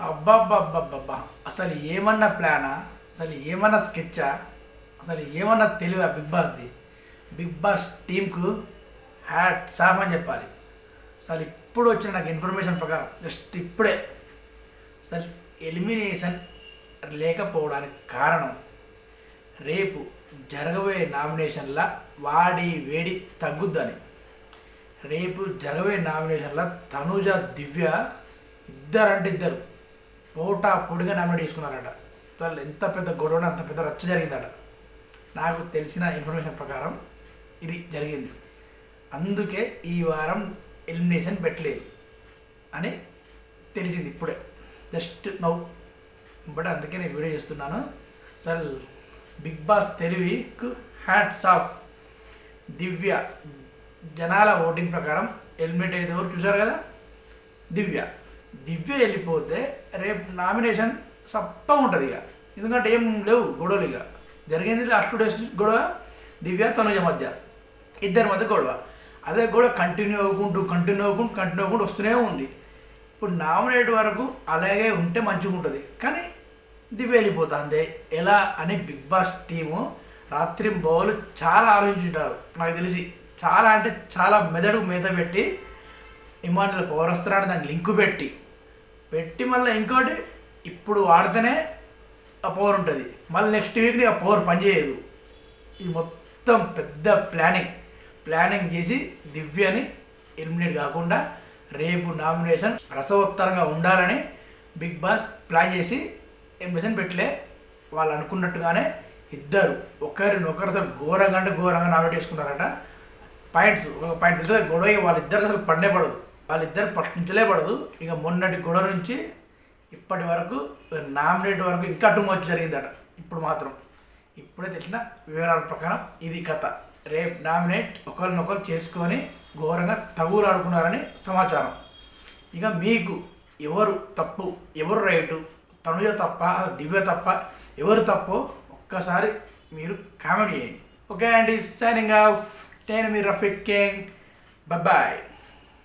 అబ్బాబ్బాబ్బాబ్బా అసలు ఏమన్నా ప్లానా? అసలు ఏమన్నా స్కెచ్చా? అసలు ఏమన్నా తెలివా బిగ్ బాస్ది? బిగ్ బాస్ టీంకు హ్యాట్ సాఫ్ అని చెప్పాలి. అసలు ఇప్పుడు వచ్చిన నాకు ఇన్ఫర్మేషన్ ప్రకారం జస్ట్ ఇప్పుడే. అసలు ఎలిమినేషన్ లేకపోవడానికి కారణం రేపు జరగబోయే నామినేషన్ల వాడి వేడి తగ్గుద్దని. రేపు జరగబోయే నామినేషన్ల తనుజ దివ్య ఇద్దరంటే ఇద్దరు. పోటా పొడిగా నామినేట్ చేసుకున్నారట. అసలు ఎంత పెద్ద గొడవ అంత పెద్ద రచ్చ జరిగిందట. నాకు తెలిసిన ఇన్ఫర్మేషన్ ప్రకారం ఇది జరిగింది. అందుకే ఈ వారం ఎలిమినేషన్ పెట్టలేదు అని తెలిసింది ఇప్పుడే. జస్ట్ నౌ బట్ అందుకే నేను వీడియో చేస్తున్నాను. సార్ బిగ్ బాస్ తెలివికు హ్యాట్స్ ఆఫ్ దివ్య జనాల ఓటింగ్ ప్రకారం ఎలిమినేట్ అయ్యేది ఎవరు చూశారు కదా? దివ్య. దివ్య వెళ్ళిపోతే రేపు నామినేషన్ సప్ప ఉంటుంది ఇక. ఎందుకంటే ఏం లేవు గొడవలు ఇక. జరిగింది లాస్ట్ టూ డేస్ గొడవ దివ్య తనుజ మధ్య. ఇద్దరి మధ్య గొడవ. అదే గొడవ కంటిన్యూ అవ్వకుంటూ కంటిన్యూ అవ్వకుంటూ కంటిన్యూ అవ్వకుంటూ వస్తూనే ఉంది. ఇప్పుడు నామినేట్ వరకు అలాగే ఉంటే మంచిగా ఉంటుంది. కానీ దివ్య వెళ్ళిపోతుంది. ఎలా అని బిగ్ బాస్ టీము రాత్రి బౌలు చాలా ఆలోచించుంటారు. నాకు తెలిసి చాలా అంటే చాలా మెదడు మీద పెట్టి ఇమానుల పవర్ వస్తున్నాడు దానికి లింకు పెట్టి పెట్టి మళ్ళీ ఇంకోటి ఇప్పుడు వాడితేనే ఆ పవర్ ఉంటుంది. మళ్ళీ నెక్స్ట్ వీక్ని ఆ పవర్ పనిచేయదు. ఇది మొత్తం పెద్ద ప్లానింగ్ ప్లానింగ్ చేసి దివ్యని ఎలిమినేట్ కాకుండా రేపు నామినేషన్ రసవత్తరంగా ఉండాలని బిగ్ బాస్ ప్లాన్ చేసి ఎలిమినేషన్ పెట్టలే. వాళ్ళు అనుకున్నట్టుగానే ఇద్దరు ఒకరినొకరు అసలు ఘోరంగా అంటే ఘోరంగా నామినేట్ చేసుకున్నారట పాయింట్స్ ఒక పాయింట్ గొడవ వాళ్ళిద్దరు అసలు పడనే పడదు. వాళ్ళిద్దరు ప్రశ్నించలే ఇక మొన్నటి గొడవ నుంచి ఇప్పటి వరకు నామినేట్ వరకు ఇంకా టూ మచ్ జరిగిందట. ఇప్పుడు మాత్రం. ఇప్పుడే తెలిసిన వివరాల ప్రకారం ఇది కథ. రేపు నామినేట్ ఒకరినొకరు చేసుకొని ఘోరంగా తగులాడుకున్నారని సమాచారం. ఇక మీకు ఎవరు తప్పు ఎవరు రైటు తనుజ తప్ప దివ్య తప్ప ఎవరు తప్పు ఒక్కసారి మీరు కామెంట్ చేయండి. ఓకే అండి సైనింగ్ ఆఫ్. నేను మీ రఫీక్ కింగ్. బాయ్